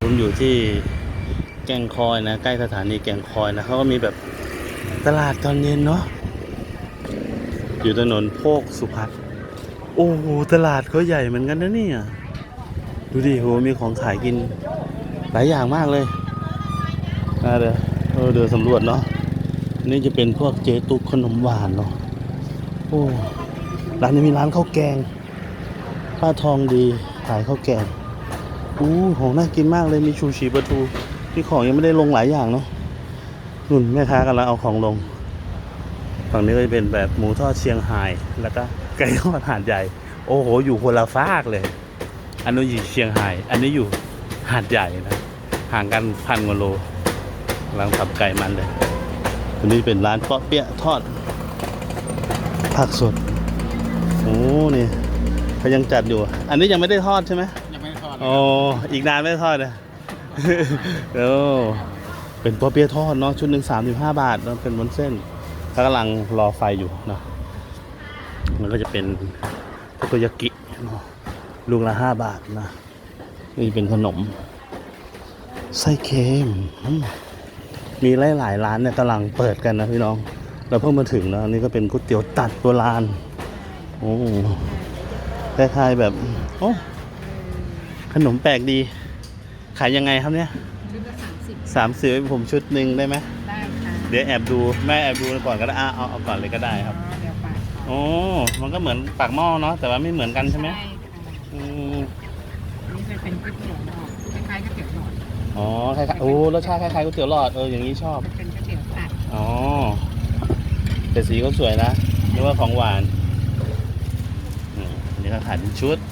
ผมอยู่ที่แกงคอยนะใกล้สถานีแกงคอยนะเขาก็มีแบบตลาดตอนเย็นเนาะอยู่ถนนโพกสุพัฒน์โอ้โหตลาดเขาใหญ่เหมือนกันนะเนี่ยดูดิโหมีของขายกินหลายอย่างมากเลยอ่าเดี๋ยวเออเดี๋ยวสำรวจเนาะอันนี่จะเป็นพวกเจตุกขนมหวานเนาะโอ้ร้านนี้มีร้านข้าวแกง ป้าทองดีขายข้าวแกง อู้ของน่ากินมากเลยมีชูชีปลาทูที่ของยังไม่ได้ลงหลายอย่างเนาะนุ่นแม่ค้ากำลังเอาของลง ฝั่งนี้ก็จะเป็นแบบหมูทอดเชียงไฮ้แล้วก็ไก่ทอดหาดใหญ่ โอ้โห อยู่คนละฟากเลย อันนู้นอยู่เชียงไฮ้อันนี้อยู่หาดใหญ่นะ ห่างกันพันกว่าโลกำลังทำไก่มันเลยอันนี้เป็นร้านเปาะเปี๊ยะทอด ผักสด โอ้นี่เขายังจัดอยู่ อันนี้ยังไม่ได้ทอดใช่ไหม โอ้อีกนานไม่ทอดเลยโอ้เป็นตัวเปียทอดเนาะชุดหนึ่งสามสิบห้าบาทเนอะเป็นบนเส้นกำลังรอไฟอยู่เนาะมันก็จะเป็นทาโกยากิเนาะลูกละห้าบาทนะนี่เป็นขนม ไส้เค็มมีหลายๆร้านเนี่ยกำลังเปิดกันนะพี่น้อง เราเพิ่งมาถึงนะอันนี่ก็เป็นก๋วยเตี๋ยวตัดโบราณโอ้คล้ายๆแบบ โอ้ ขนมแปลกดี ขายยังไงครับเนี่ยชุดละสามสิบสามสิบให้ผมชุดหนึ่งได้ไหมได้ค่ะเดี๋ยวแอบดูแม่แอบดูก่อนก็ได้อะเอาเอาก่อนเลยก็ได้ครับอ๋อเดี๋ยวปาดโอ้มันก็เหมือนปากหม้อเนาะแต่ว่าไม่เหมือนกันใช่ไหมค่ะอืมอันนี้จะเป็นก๋วยเตี๋ยวหลอดคล้ายๆก๋วยเตี๋ยวหลอดอ๋อคล้ายๆโอ้รสชาติคล้ายๆก๋วยเตี๋ยวหลอดเอออย่างนี้ชอบ มันเป็นก๋วยเตี๋ยวตัดอ๋อแต่สีก็สวยนะนึกว่าของหวานอืมอันนี้ก็ขายเป็นชุดใช่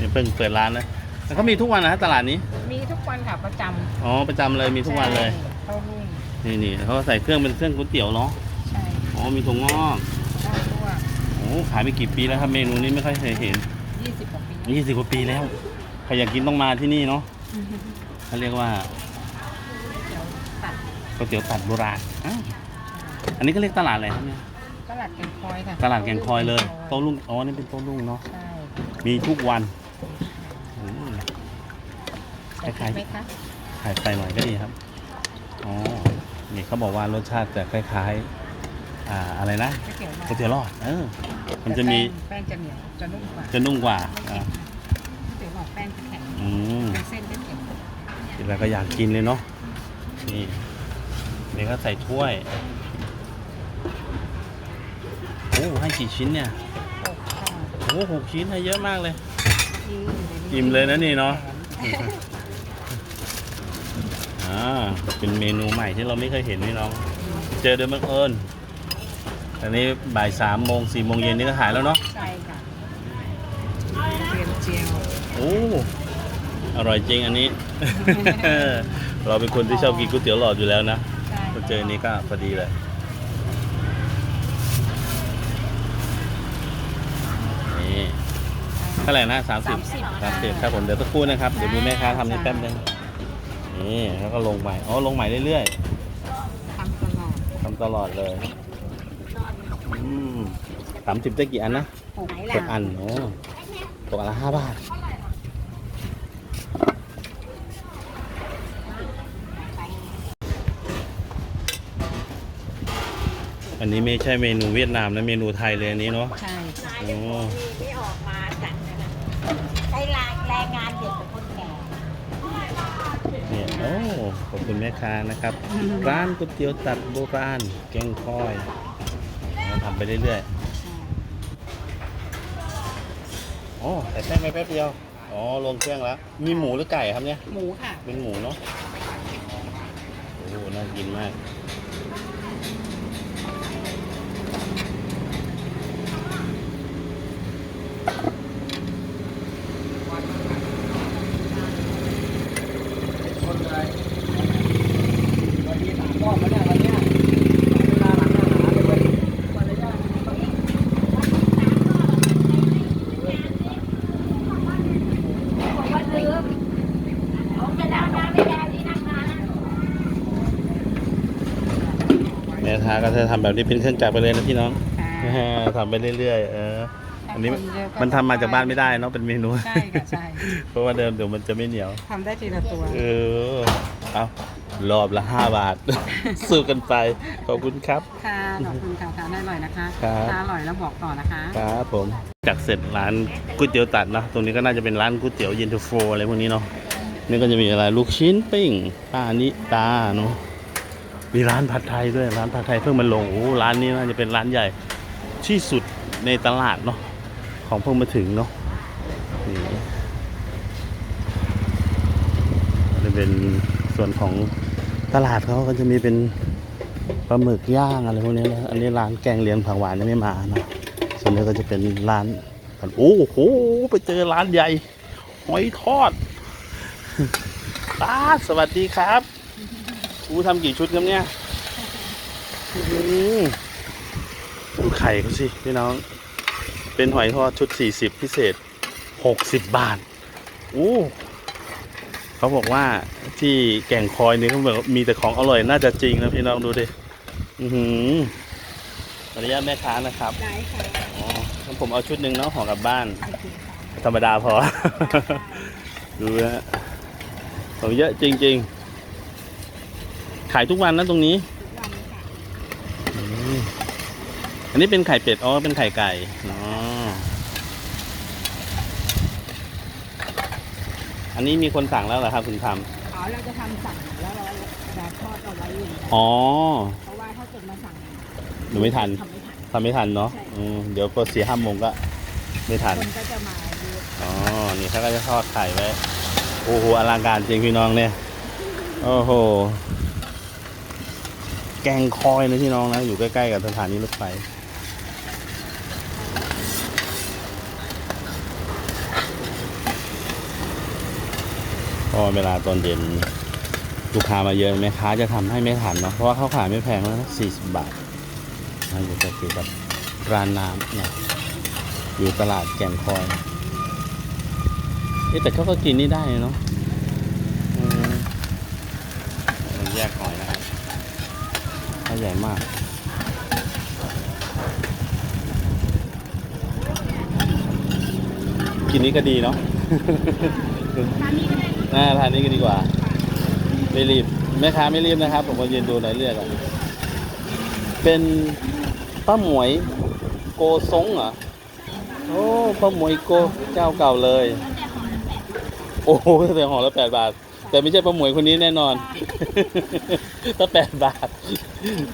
นี่เพิ่งเปิดร้านนะแล้วเขามีทุกวันนะตลาดนี้ มีทุกวันค่ะประจำอ๋อ ประจำเลยมีทุกวันเลย ใช่เต้าหู้นี่นี่เขาใส่เครื่องเป็นเครื่องก๋วยเตี๋ยวเนาะ ใช่อ๋อ มีถั่วงอกข้าวคั่วโอ้ขายไปกี่ปีแล้วครับเมนูนี้ไม่ค่อยเคยเห็นยี่สิบกว่าปียี่สิบกว่าปีแล้ว ใครอยากกินต้องมาที่นี่เนาะเขาเรียกว่าเดี๋ยวตัดก๋วยเตี๋ยวตัดโบราณอ้าวอันนี้ก็เรียกตลาดอะไรครับเนี่ย ตลาดแกงคอยค่ะตลาดแกงคอยเลย โต้รุ่งอ๋อ นี่เป็นโต้รุ่งเนาะ ใช่มีทุกวันอืม คล้ายๆ ไหมคะขายใส่หน่อยก็ดีครับ อ๋อ นี่เขาบอกว่ารสชาติจะคล้ายๆ อ่า อะไรนะก๋วยเตี๋ยวหลอก๋วยดเตี๋ยวหลอด เออ มันจะมี แป้งจะเหนียวจะนุ่มกว่าจะนุ่มกว่าอ่าก๋วยเตี๋ยวหลอดแป้งจะแข็งอืมเป็นเส้นจะแข็งกินแล้วก็อยากกินเลยเนาะ นี่ นี่ก็ใส่ถ้วย โอ้ ให้กี่ชิ้นเนี่ย โอ้ค่ะโอ้หกชิ้นให้เยอะมากเลย อิ่อิ่มเลยนะนี่เนาะ อ่า เป็นเมนูใหม่ที่เราไม่เคยเห็นนี่น้อง เจอโดยบังเอิญอันนี้บ่ายสามโมงสี่โมงเย็นนี่ก็ขายแล้วเนาะ ใช่ค่ะเรียนเจียวโอ้ อร่อยจริงอันนี้ เราเป็นคนที่ชอบกินก๋วยเตี๋ยวหลอดอยู่แล้วนะ ใช่ พอเจออันนี้ก็พอดีเลย นี่ เท่าไหร่นะสามสิบสามสิบสามสิบครับผมเดี๋ยวสักครู่นะครับ เดี๋ยวดูแม่ค้าทำนี่แป๊บนึงนี่แล้วก็ลงใหม่อ๋อลงใหม่เรื่อยทำตลอดๆทำตลอดเลยอืมสามสิบได้กี่อันนะหกหกอันโอ้ตกอันละห้าบาทอันนี้ไม่ใช่เมนูเวียดนามนะเมนูไทยเลยอันนี้เนาะใช่ค่ะโอ้ ไม่ออกมาจัดนะคะใช้แรงแรงงานเด็กกับคนแก่ เนี่ยโอ้ขอบ คุณแม่ค้านะครับ ร้านก๋วยเตี๋ยวตัดโบราณแกงคอยเราทำไปเรื่อยๆโอ้ใส่แป้งไปแป๊บเดียว อ๋อ ลงเครื่องแล้ว มีหมูหรือไก่ครับเนี่ย หมูค่ะ เป็นหมูเนาะ โอ้โหน่ากินมาก คนเลยวันนี้สามรอบแล้วเนี่ยวันเนี้ยเวลาหลังอาหารเลยเว้ยวันระยะ ว่าลืมผมจะดาวน้ำไม่แดงที่นั่งนาน แม่ค้าก็จะทำแบบนี้เป็นเครื่องจักรไปเลยนะพี่น้องค่ะทำไปเรื่อยๆเอออันนนี้คนเยอะก็มันทำมาจากบ้านไม่ได้เนาะเป็นเมนูใช่ค่ะใช่เพราะว่าเดิมเดี๋ยวมันจะไม่เหนียวทำได้ทีละตัวเออเอารอบละห้าบาท สู้กันไป ขอบคุณครับ ค่ะ ขอบคุณค่ะทานได้อร่อยนะคะครับถ้าอร่อยแล้วบอกต่อนะคะ ครับผม จากเสร็จร้านก๋วยเตี๋ยวตัดเนอะตรงนี้ก็น่าจะเป็นร้านก๋วยเตี๋ยวเย็นตาโฟอะไรพวกนี้เนาะ นี่ก็จะมีอะไรลูกชิ้นปิ้งป้านิตาเนาะ มีร้านผัดไทยด้วยร้านผัดไทยเพิ่งมาลงโอ้ร้านนี้น่าจะเป็นร้านใหญ่ที่สุดในตลาดเนาะของเพิ่งมาถึงเนาะนี่เป็นส่วนของตลาดเขาก็จะมีเป็นปลาหมึกย่างอะไรพวกนี้นะอันนี้ร้านแกงเลียงผักหวานยังไม่มานะส่วนนี้ก็จะเป็นร้านโอ้โหไปเจอร้านใหญ่หอยทอดป้าสวัสดีครับ อูทำกี่ชุดครับเนี่ยอื้อหือดูไข่เขาสิพี่น้อง เป็นหอยทอดชุด 40 พิเศษ 60 บาทอู้เขาบอกว่าที่แก่งคอยนี่เขาบอกว่ามีแต่ของอร่อยน่าจะจริงนะพี่น้องดูดิ อือหือขออนุญาตแม่ค้านะครับได้ค่ะอ๋องั้นผมเอาชุดหนึ่งเนาะห่อกลับบ้านโอเคค่ะธรรมดาพอ ดูนะฮะของเยอะจริง ๆ ขายทุกวันนะตรงนี้ทุกวันค่ะอืมอันนี้เป็นไข่เป็ด อ๋อ เป็นไข่ไก่อ๋ออันนี้มีคนสั่งแล้วเหรอครับคุณทอ๋อเราจะทำสั่งแล้วเราจะทอดเอาไว้อย่างนี้ำอ๋อ เพราะว่าถ้าเกิดมาสั่งหนูไม่ทันทำไม่ทัน ทำไม่ทันเนาะใช่ อืมเดี๋ยวพอสี่ห้าโมงก็ ไม่ทัน คนก็จะมาเยอะอ๋อ นี่เขาก็จะทอดไข่ไว้ โอ้โหอลังการจริงพี่น้องเนี่ย โอ้โห แกงคอยนะพี่น้องนะ อยู่ใกล้ๆกับสถานีรถไฟพอเวลาตอนเย็นลูกค้ามาเยอะแม่ค้าจะทำให้ไม่ทันเนาะเพราะว่าเขาขายไม่แพงแล้วนะสี่สิบบาทนะอยู่ก็คือกับร้านน้ำเนี่ยอยู่ตลาดแก่งคอยเอ๊ะแต่เขาก็กินนี่ได้เนาะอืมมันแยกหอยนะครับถ้า ใหญ่มาก กินนี้ก็ดีเนาะน่าทานนี้ก็ดีกว่า ไม่รีบ แม่ค้าไม่รีบนะครับ ผมก็ยืนดูหน่อยเลือกอะเป็นป้าหมวยโกซงเหรอ โอ้ป้าหมวยโกเจ้าเก่าเลย โอ้โหแต่ห่อละแปดบาท แต่ไม่ใช่ป้าหมวยคนนี้แน่นอน ถ้าแปดบาท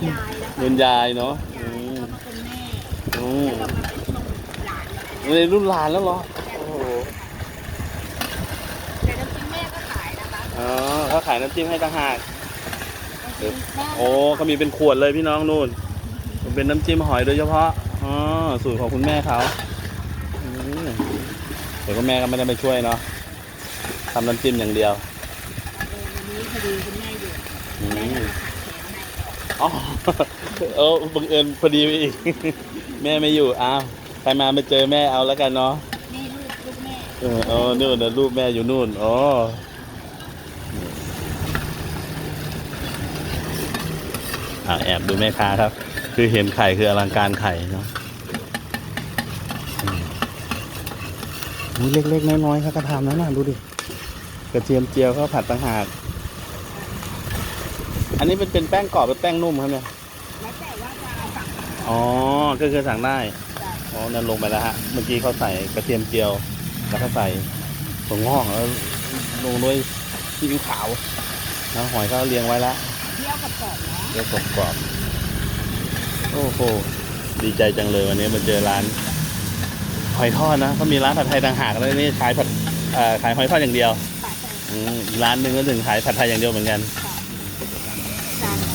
ยายแล้วเงินยายเนาะอืมก็เป็นแม่อืมแล้วก็มาเป็นหลานในรุ่นหลานแล้วเหรอ โอ้โหแต่น้ำจิ้มแม่ก็ขายนะคะอ๋อเขาขายน้ำจิ้มให้ต่างหาก น้ำจิ้มแม่โอ้เขามีเป็นขวดเลยพี่น้องนู่น มันเป็นน้ำจิ้มหอยโดยเฉพาะ อ๋อ สูตรของคุณแม่เขาอืมเดี๋ยวคุณแม่ก็ไม่ได้ไปช่วยเนาะทำน้ำจิ้มอย่างเดียวเออวันนี้พอดีคุณแม่อยู่อืแม่มจะมาขัดแขนให้อ๋อเออบังเอิญพอดีไปอีก แม่ไม่อยู่อ้าวใครมามาเจอแม่เอาแล้วกันเนาะนี่ลูกลูกแม่เอออ๋อนู่นนะรูปแม่อยู่นู่นอ๋ออ่าแอบดูแม่ค้าครับ คือเห็นไข่คืออลังการไข่เนาะอืมอุ๊ยเล็กๆน้อยๆเขาก็ทำแล้วนะดูดิกระเทียมเจียวเขาผัดต่างหาก อันนี้เป็นเป็นแป้งกรอบเป็นแป้งนุ่มครับเนี่ยแล้วแต่ว่าจะเอาสั่งไหนอ๋อก็คือสั่งได้ได้อ๋อนั่นลงไปแล้วฮะเมื่อกี้เขาใส่กระเทียมเจียว แล้วก็ใส่ถั่วงอกแล้วลงด้วยซีอิ๊วขาวแล้วหอยก็เรียงไว้แล้วเที่ยวกับกรอบเนาะเรียกกรอบๆโอ้โหดีใจจังเลยวันนี้มาเจอร้านหอยทอดนะเขามีร้านผัดไทยต่างหากแล้วนี่ขายผัดเอ่อขายหอยทอดอย่างเดียวขายแต่อืมอีกร้านหนึ่งก็ถึงขายผัดไทยอย่างเดียวเหมือนกัน จานละ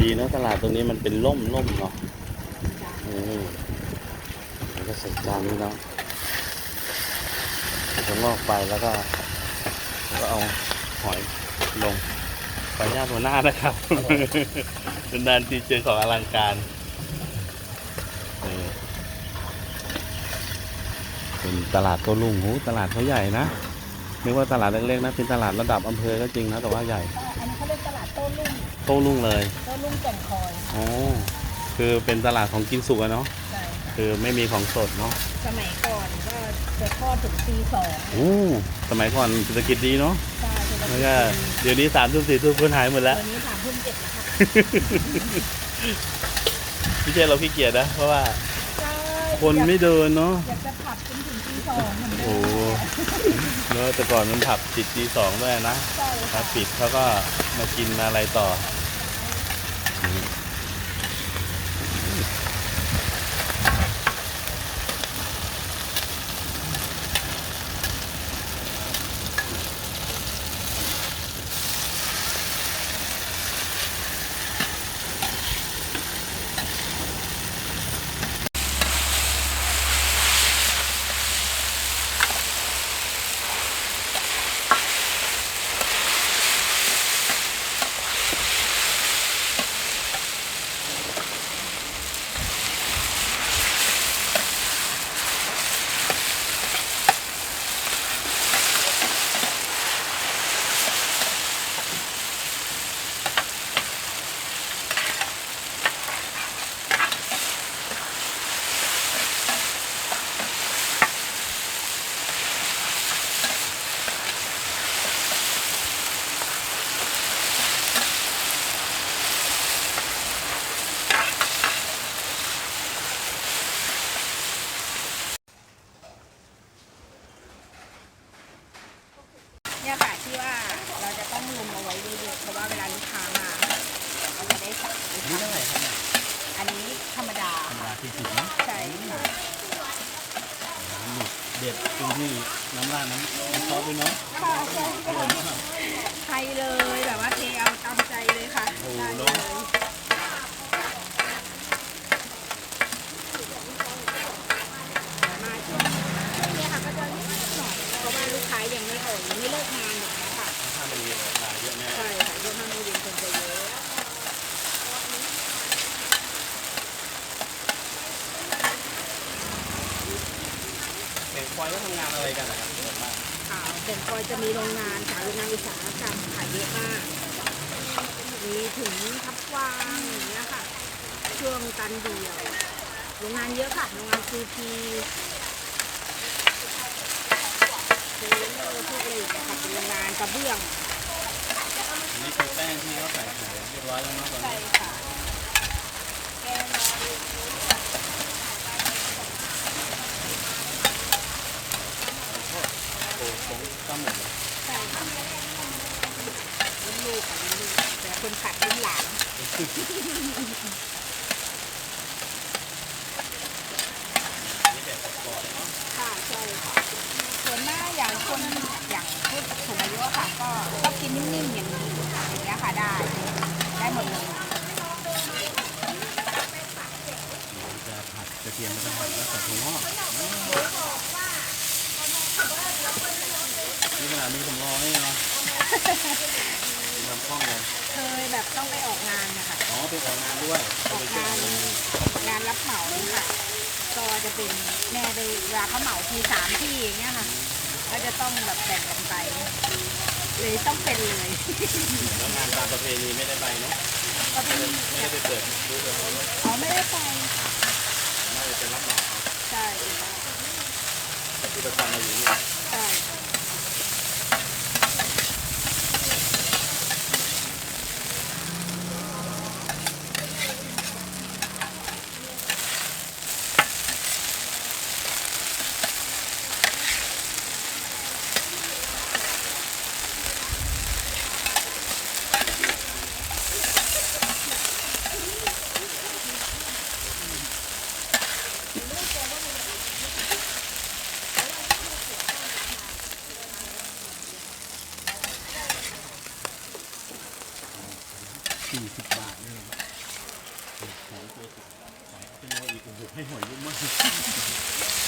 ดีนะตลาดตรงนี้มันเป็นร่มร่มเนาะอืมแล้วก็ใส่จานนี้เนาะแล้วงอกไปแล้วก็แล้วก็เอาหอยลงขออนุญาตหัวหน้านะครับนานๆทีเจอของอลังการนี่เป็นตลาดโต้รุ่งโหตลาดเขาใหญ่นะ นึกว่าตลาดเล็กๆนะเป็นตลาดระดับอำเภอก็จริงนะแต่ว่าใหญ่ อันนี้เขาเรียกตลาดโต้โต้รุ่งเลยก็ลุงแก่งคอยอ๋อคือเป็นตลาดของกินสุกอะเนาะใช่ค่ะคือไม่มีของสดเนาะสมัยก่อนก็จะทอดถึงตีสองโอ้สมัยก่อนเศรษฐกิจดีเนาะใช่เศรษฐแล้วกิจก็ดีเดี๋ยวนี้สามทุ่มสี่ทุ่มคนหายหมดแล้ววันนี้สามทุ่มเจ็ดนะคะไม่ใช่เราขี้เกียจนะเพราะว่า ใช่คนไม่เดินเนาะอยากจะผัดจนถึงตี สองเหมือนเดิโอ้มเนอะแต่ก่อนมันผับปิดตีสองด้วยนะ ใช่ถ้าค่ะปิดเขาก็มากินมาอะไรต่อ เนี่ยค่ะที่ว่าเราจะต้องลุมเอาไว้เยอะๆเพราะว่าเวลาลูกค้ามาเราจะได้สั่งนี่เท่าไหร่ครับเนี่ยอันนี้ธรรมดาธรรมดาสี่สิบเนาะใช่ค่ะหมึกเด็ดตรงที่น้ำราดน้ำน้ำซอสด้วยเนาะค่ะใช่อร่อยมากใช่เลยแบบว่าเทเอาตามใจเลยค่ะโอ้โหได้เนเลอะ ยมาช่วงนี้ค่ะก็จะนิดหน่อยเพราะว่าลูกค้ายังไม่ออกยังไม่เลิกงานอย่างเงี้ยค่ะ ถ้ามันมีราคาเยอะแน่ ใช่ค่ะยกห้าโมงเย็นคนจะเยอะ เด็กควายก็ทำงานอะไรกันนะครับส่วนมาก ค่ะเด่นคอยจะมีโรงงานค่ะโรงงานอุตสาหกรรมขายเยอะมาก มีถึงทับวางอย่างเงี้ยค่ะ ช่วงตันเดียวโรงงานเยอะค่ะโรงงานซีพีเซเลอร์พวกอะไรอย่างเงี้ยค่ะเป็นโรงงานกระเบื้องอันนี้คือแป้งที่เขาใส่ขายเรียบร้อยแล้วเนาะตอนใช่นี้ค่ะแกงนอนโอ้โหตั้งหมดเลยใช่ค่ะรุ่นลูกค่ะรุ่นลูกแต่คนขัดรุ่นหลานนี่แบบกรอบเนาะ ค่ะใช่ค่ะส่วนมากอย่างคนอย่างผู้สูงอายุอะค่ะ ก็ชอบกิ นิ่มๆอย่างนี้อย่างเงี้ยค่ะได้ ได้หมดเลยจะผัดกระเทียมแล้วก็ผัดแล้วใส่ถั่วงอกนี่ขนาดมีสำรองนี่เนาะทำคล่องเลยเคยแบบต้องไปออกงานนะคะอ๋อไปออกงานด้วยออกงานงานรับเหมานี่ค่ะก็จะเป็นแม่ไปเวลาเขาเหมาทีสามที่อย่างเงี้ยค่ะก็จะต้องแบบแบ่งกันไป เลยต้องเป็นเลยแล้วงานตามประเพณีไม่ได้ไปเนาะก็เป็นไม่ได้ไปเปิดดูเถอะเขาเนอะอ๋อไม่ได้ไปน่าจะเป็นรับเหมาเอาใช่ค่ะแต่ที่ประจำมาอยู่นี่ สี่สิบบาทนี่แหละของตัวสายเอาไปรออีกโอ้โหให้หอยเยอะมาก